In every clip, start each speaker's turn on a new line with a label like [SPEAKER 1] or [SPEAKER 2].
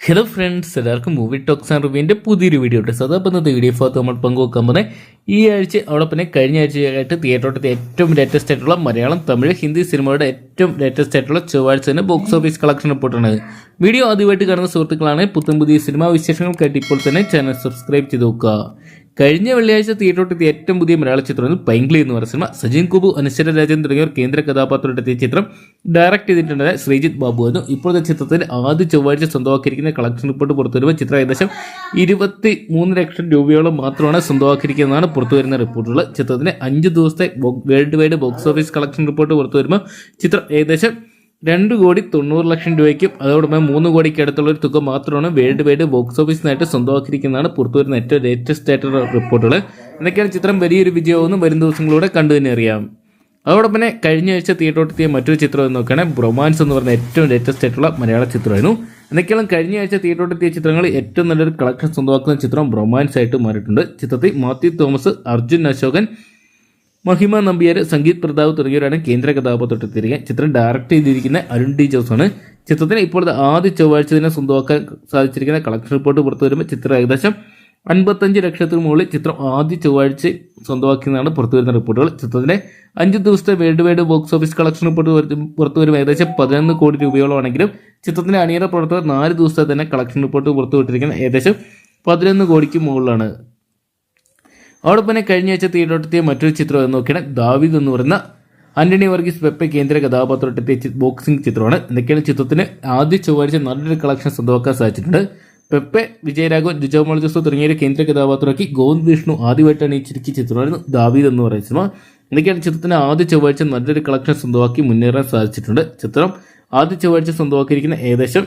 [SPEAKER 1] Hello friends എല്ലാവർക്കും movie talks and റിവ്യൂവിന്റെ പുതിയൊരു വീഡിയോ ഉണ്ട്. സോ അതപ്പം ഇന്നത്തെ വീഡിയോ ഭാഗത്ത് നമ്മൾ പങ്കുവെക്കാൻ പോകുന്നത് ഈ ആഴ്ച അവിടെ പിന്നെ കഴിഞ്ഞ ആഴ്ചയായിട്ട് തിയേറ്ററിലത്തെ ഏറ്റവും ലേറ്റസ്റ്റ് ആയിട്ടുള്ള മലയാളം തമിഴ് ഹിന്ദി സിനിമയുടെ ഏറ്റവും ലേറ്റസ്റ്റ് ആയിട്ടുള്ള ചൊവ്വാഴ്ച തന്നെ ബോക്സ് ഓഫീസ് കളക്ഷൻ റിപ്പോർട്ടാണ് വീഡിയോ ആദ്യമായിട്ട് കാണുന്ന സുഹൃത്തുക്കളാണ് പുത്തൻ പുതിയ സിനിമാ വിശേഷങ്ങൾക്കായിട്ട് ഇപ്പോൾ തന്നെ ചാനൽ സബ്സ്ക്രൈബ് ചെയ്ത് നോക്കുക. കഴിഞ്ഞ വെള്ളിയാഴ്ച തിയേറ്ററിലെത്തിയ ഏറ്റവും പുതിയ മലയാള ചിത്രമാണ് പൈംഗ്ലി എന്ന് പറയുന്ന സിനിമ സജിൻ കുബു അനശ്വര രാജൻ തുടങ്ങിയവർ കേന്ദ്ര കഥാപാത്രത്തിൽ ചിത്രം ഡയറക്ട് ചെയ്തിട്ടുണ്ടായ ശ്രീജിത്ത് ബാബു ആയിരുന്നു. ഇപ്പോഴത്തെ ചിത്രത്തിൽ ആദ്യ ചൊവ്വാഴ്ച സ്വന്തമാക്കിയിരിക്കുന്ന കളക്ഷൻ റിപ്പോർട്ട് പുറത്തുവരുമ്പോൾ ചിത്രം ഏകദേശം ഇരുപത്തി മൂന്ന് ലക്ഷം രൂപയോളം മാത്രമാണ് സ്വന്തമാക്കിയിരിക്കുന്നതാണ് പുറത്തുവരുന്ന റിപ്പോർട്ടുകൾ. ചിത്രത്തിന് അഞ്ച് ദിവസത്തെ world wide box office collection report പുറത്തുവരുമ്പോൾ ചിത്രം ഏകദേശം രണ്ട് കോടി തൊണ്ണൂറ് ലക്ഷം രൂപയ്ക്കും അതോടൊപ്പം മൂന്ന് കോടിക്ക് അടുത്തുള്ള ഒരു തുക മാത്രമാണ് വേൾഡ് വൈഡ് ബോക്സ് ഓഫീസിനായിട്ട് സ്വന്തമാക്കിയിരിക്കുന്നതാണ് പുറത്തുവരുന്ന ഏറ്റവും ലേറ്റസ്റ്റ് ആയിട്ടുള്ള റിപ്പോർട്ടുകൾ എന്നൊക്കെയാണ് ചിത്രം. വലിയൊരു വിജയമെന്നും വരും ദിവസങ്ങളിലൂടെ കണ്ടു തന്നെ അറിയാം. അതോടൊപ്പം തന്നെ കഴിഞ്ഞ ആഴ്ച തിയേറ്ററോട്ടെത്തിയ മറ്റൊരു ചിത്രം എന്ന് നോക്കുകയാണെങ്കിൽ ബ്രൊമാൻസ് എന്ന് പറഞ്ഞ ഏറ്റവും ലേറ്റസ്റ്റ് ആയിട്ടുള്ള മലയാള ചിത്രമായിരുന്നു. എന്നൊക്കെയാണ് കഴിഞ്ഞ ആഴ്ച തിയേറ്ററോട്ടെത്തിയ ചിത്രങ്ങൾ? ഏറ്റവും നല്ലൊരു കളക്ഷൻ സ്വന്തമാക്കുന്ന ചിത്രം ബ്രൊമാൻസ് ആയിട്ട് മാറിയിട്ടുണ്ട്. ചിത്രത്തിൽ മാത്യു തോമസ് അർജുൻ അശോകൻ മഹിമ നമ്പ്യാർ സംഗീത് പ്രതാപ് തുടങ്ങിയവരാണ് കേന്ദ്ര കഥാപാത്രത്തിരിക്കുക ചിത്രം ഡയറക്റ്റ് ചെയ്തിരിക്കുന്ന അരുൺ ഡി ജോസാണ്. ചിത്രത്തിന് ഇപ്പോഴത്തെ ആദ്യ ചൊവ്വാഴ്ച തന്നെ സ്വന്തമാക്കാൻ സാധിച്ചിരിക്കുന്ന കളക്ഷൻ റിപ്പോർട്ട് പുറത്തു വരുമ്പോൾ ചിത്രം ഏകദേശം അൻപത്തഞ്ച് ലക്ഷത്തിന് മുകളിൽ ചിത്രം ആദ്യ ചൊവ്വാഴ്ച സ്വന്തമാക്കിയതാണ് പുറത്തു വരുന്ന റിപ്പോർട്ടുകൾ. ചിത്രത്തിന്റെ അഞ്ച് ദിവസത്തെ world wide box office collection report പുറത്തു വരും ഏകദേശം പതിനൊന്ന് കോടി രൂപയോളമാണെങ്കിലും ചിത്രത്തിന്റെ അണിയറ പ്രവർത്തകർ നാല് ദിവസത്തെ തന്നെ കളക്ഷൻ റിപ്പോർട്ട് പുറത്തുവിട്ടിരിക്കുന്നത് ഏകദേശം പതിനൊന്ന് കോടിക്ക് മുകളിലാണ്. അതോടൊപ്പം തന്നെ കഴിഞ്ഞ ആഴ്ച തിയേറ്ററെത്തിയ മറ്റൊരു ചിത്രം എന്ന് നോക്കിയാൽ ദാവിദ് എന്ന് പറയുന്ന ആന്റണി വർഗീസ് പെപ്പെ കേന്ദ്ര കഥാപാത്രത്തെത്തിയ ബോക്സിംഗ് ചിത്രമാണ്. എന്തൊക്കെയാണ് ചിത്രത്തിന് ആദ്യ ചൊവ്വാഴ്ച നല്ലൊരു കളക്ഷൻ സ്വന്തമാക്കാൻ സാധിച്ചിട്ടുണ്ട്. പെപ്പെ വിജയരാഘവൻ ജുജോമോൾ ജോസഫ് തുടങ്ങിയ കേന്ദ്ര കഥാപാത്രമാക്കി ഗോവിന്ദ് വിഷ്ണു ആദ്യമായിട്ടാണ് ഈ അണിയിച്ചിരിക്കുന്ന ചിത്രമായിരുന്നു ദാവീദ് എന്ന് പറയുന്ന സിനിമ. എന്തൊക്കെയാണ് ചിത്രത്തിന് ആദ്യ ചൊവ്വാഴ്ച നല്ലൊരു കളക്ഷൻ സ്വന്തമാക്കി മുന്നേറാൻ സാധിച്ചിട്ടുണ്ട്. ചിത്രം ആദ്യ ചൊവ്വാഴ്ച സ്വന്തമാക്കിയിരിക്കുന്ന ഏകദേശം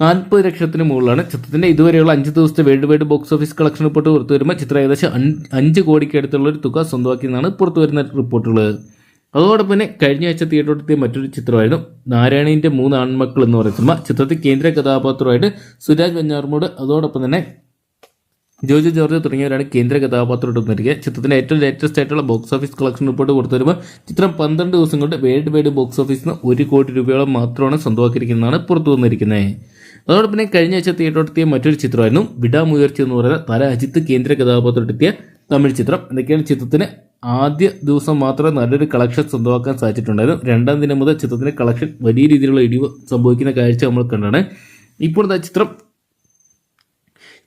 [SPEAKER 1] നാൽപ്പത് ലക്ഷത്തിന് മുകളിലാണ് ചിത്രത്തിന്റെ ഇതുവരെയുള്ള അഞ്ച് ദിവസത്തെ world wide box office collection report പുറത്തു വരുമ്പോൾ ചിത്രം ഏകദേശം അഞ്ച് കോടിക്ക് അടുത്തുള്ള ഒരു തുക സ്വന്തമാക്കിയെന്നാണ് പുറത്തു വരുന്ന റിപ്പോർട്ടുകൾ അതോടൊപ്പം തന്നെ കഴിഞ്ഞ ആഴ്ച തിയേറ്ററിലെത്തിയ മറ്റൊരു ചിത്രമായിരുന്നു നാരായണീന്റെ മൂന്ന് ആൺമക്കൾ എന്ന് പറയുന്ന സിനിമ. ചിത്രത്തിൽ കേന്ദ്ര കഥാപാത്രമായിട്ട് സുരാജ് വെഞ്ഞാർമൂട് അതോടൊപ്പം തന്നെ ജോജു ജോർജ് തുടങ്ങിയവരാണ് കേന്ദ്ര കഥാപാത്രമായിട്ട് വന്നിരിക്കുക ചിത്രത്തിന്റെ ഏറ്റവും ലേറ്റസ്റ്റ് ആയിട്ടുള്ള ബോക്സ് ഓഫീസ് കളക്ഷൻ റിപ്പോർട്ട് പുറത്തു വരുമ്പോൾ ചിത്രം പന്ത്രണ്ട് ദിവസം കൊണ്ട് വേൾഡ് വൈഡ് ബോക്സ് ഓഫീസിൽ നിന്ന് ഒരു കോടി രൂപയോളം മാത്രമാണ് സ്വന്തമാക്കിയിരിക്കുന്നതാണ് പുറത്തു വന്നിരിക്കുന്നത്. അതോടൊപ്പം തന്നെ കഴിഞ്ഞ ആഴ്ച തിയേറ്ററെത്തിയ മറ്റൊരു ചിത്രമായിരുന്നു വിടാമുയർച്ച എന്ന് പറയുന്ന തല അജിത്ത് കേന്ദ്ര കഥാപാത്രത്തെത്തിയ തമിഴ് ചിത്രം. എന്തൊക്കെയാണ് ചിത്രത്തിന് ആദ്യ ദിവസം മാത്രമേ നല്ലൊരു കളക്ഷൻ സ്വന്തമാക്കാൻ സാധിച്ചിട്ടുണ്ടായിരുന്നു. രണ്ടാം ദിനം മുതൽ ചിത്രത്തിന്റെ കളക്ഷൻ വലിയ രീതിയിലുള്ള ഇടിവ് സംഭവിക്കുന്ന കാഴ്ച നമ്മൾ കണ്ടാണ്. ഇപ്പോൾ ചിത്രം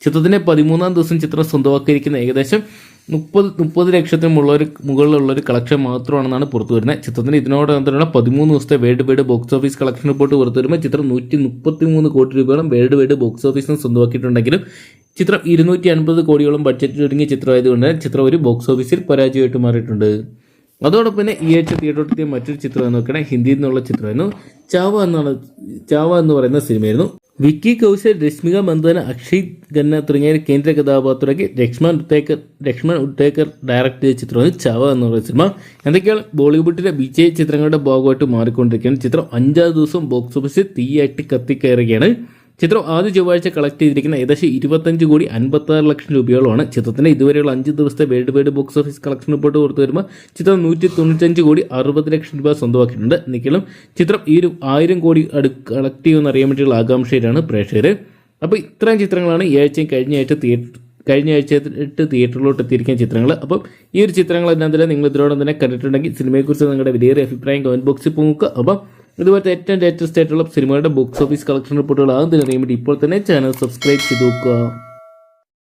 [SPEAKER 1] ചിത്രത്തിന്റെ പതിമൂന്നാം ദിവസം ചിത്രം സ്വന്തമാക്കിയിരിക്കുന്ന ഏകദേശം മുപ്പത് മുപ്പത് ലക്ഷത്തിന് ഒരു മുകളിലുള്ള ഒരു കളക്ഷൻ മാത്രമാണെന്നാണ് പുറത്തു വരുന്നത് ചിത്രത്തിന് ഇതിനോടൊപ്പം പതിമൂന്ന് ദിവസത്തെ world wide box office collection report പുറത്തു വരുമ്പോൾ ചിത്രം നൂറ്റി മുപ്പത്തി മൂന്ന് കോടി രൂപയോളം വേൾഡ് വൈഡ് ബോക്സ് ഓഫീസിന് സ്വന്തമാക്കിയിട്ടുണ്ടെങ്കിലും ചിത്രം ഇരുന്നൂറ്റി അൻപത് കോടിയോളം ബഡ്ജറ്റിൽ ഒരുങ്ങിയ ചിത്രമായതുകൊണ്ട് ചിത്രം ഒരു ബോക്സ് ഓഫീസിൽ പരാജയമായിട്ട് മാറിയിട്ടുണ്ട്. അതോടൊപ്പം തന്നെ ഈ ആഴ്ച തിയേറ്ററിലെത്തിയ മറ്റൊരു ചിത്രം എന്ന് നോക്കണേ ഹിന്ദിയിൽ നിന്നുള്ള ചിത്രമായിരുന്നു ചാവ എന്നാണ് ചാവ എന്ന് പറയുന്ന സിനിമയായിരുന്നു. വിക്കി കൗശൽ രശ്മിക മന്ദന അക്ഷയ് ഖന്ന തുടങ്ങിയ കേന്ദ്ര കഥാപാത്രമാക്കി ലക്ഷ്മൺ ഉത്തേക്കർ ലക്ഷ്മൺ ഉത്തേക്കർ ഡയറക്ട് ചെയ്ത ചിത്രമാണ് ചവ എന്ന് പറയുന്ന സിനിമ. എന്തൊക്കെയാണ് ബോളിവുഡിലെ വിജയ ചിത്രങ്ങളുടെ ഭാഗമായിട്ട് മാറിക്കൊണ്ടിരിക്കുകയാണ്. ചിത്രം അഞ്ചാം ദിവസം ബോക്സ് ഓഫീസിൽ തീയായിട്ട് കത്തിക്കയറുകയാണ്. ചിത്രം ആദ്യ ചൊവ്വാഴ്ച കളക്ട് ചെയ്തിരിക്കുന്ന ഏകദേശം ഇരുപത്തഞ്ച് കോടി അൻപത്താറ് ലക്ഷം രൂപയോളമാണ്. ചിത്രത്തിന്റെ ഇതുവരെയുള്ള അഞ്ച് ദിവസത്തെ world wide box office collection report പുറത്തു വരുമ്പോൾ ചിത്രം നൂറ്റി തൊണ്ണൂറ്റഞ്ച് കോടി അറുപത് ലക്ഷം രൂപ സ്വന്തമാക്കിയിട്ടുണ്ട്. നിൽക്കലും ചിത്രം ഈ ഒരു ആയിരം കോടി അടു കളക്ട് ചെയ്യുമെന്ന് അറിയാൻ വേണ്ടിയുള്ള ആകാംക്ഷയിലാണ് പ്രേക്ഷകർ അപ്പോൾ ഇത്രയും ചിത്രങ്ങളാണ് ഈ ആഴ്ചയും കഴിഞ്ഞ ആഴ്ച തിയേറ്റർ കഴിഞ്ഞ ആഴ്ച എട്ട് തിയേറ്ററിലോട്ട് എത്തിയിരിക്കുന്ന ചിത്രങ്ങൾ അപ്പം ഈ ഒരു ചിത്രങ്ങൾ എല്ലാം തന്നെ നിങ്ങൾ ഇതിനോടൊപ്പം തന്നെ കണ്ടിട്ടുണ്ടെങ്കിൽ സിനിമയെക്കുറിച്ച് നിങ്ങളുടെ വലിയ അഭിപ്രായം കമന്റ് ബോക്സിൽ പോകുക അപ്പം ഇതുപോലത്തെ ഏറ്റവും ലേറ്റസ്റ്റ് ആയിട്ടുള്ള സിനിമകളുടെ ബോക്സ് ഓഫീസ് കളക്ഷൻ റിപ്പോർട്ടുകൾ ആദ്യം അറിയാൻ വേണ്ടി ഇപ്പോൾ തന്നെ ചാനൽ സബ്സ്ക്രൈബ് ചെയ്ത് നോക്കുക.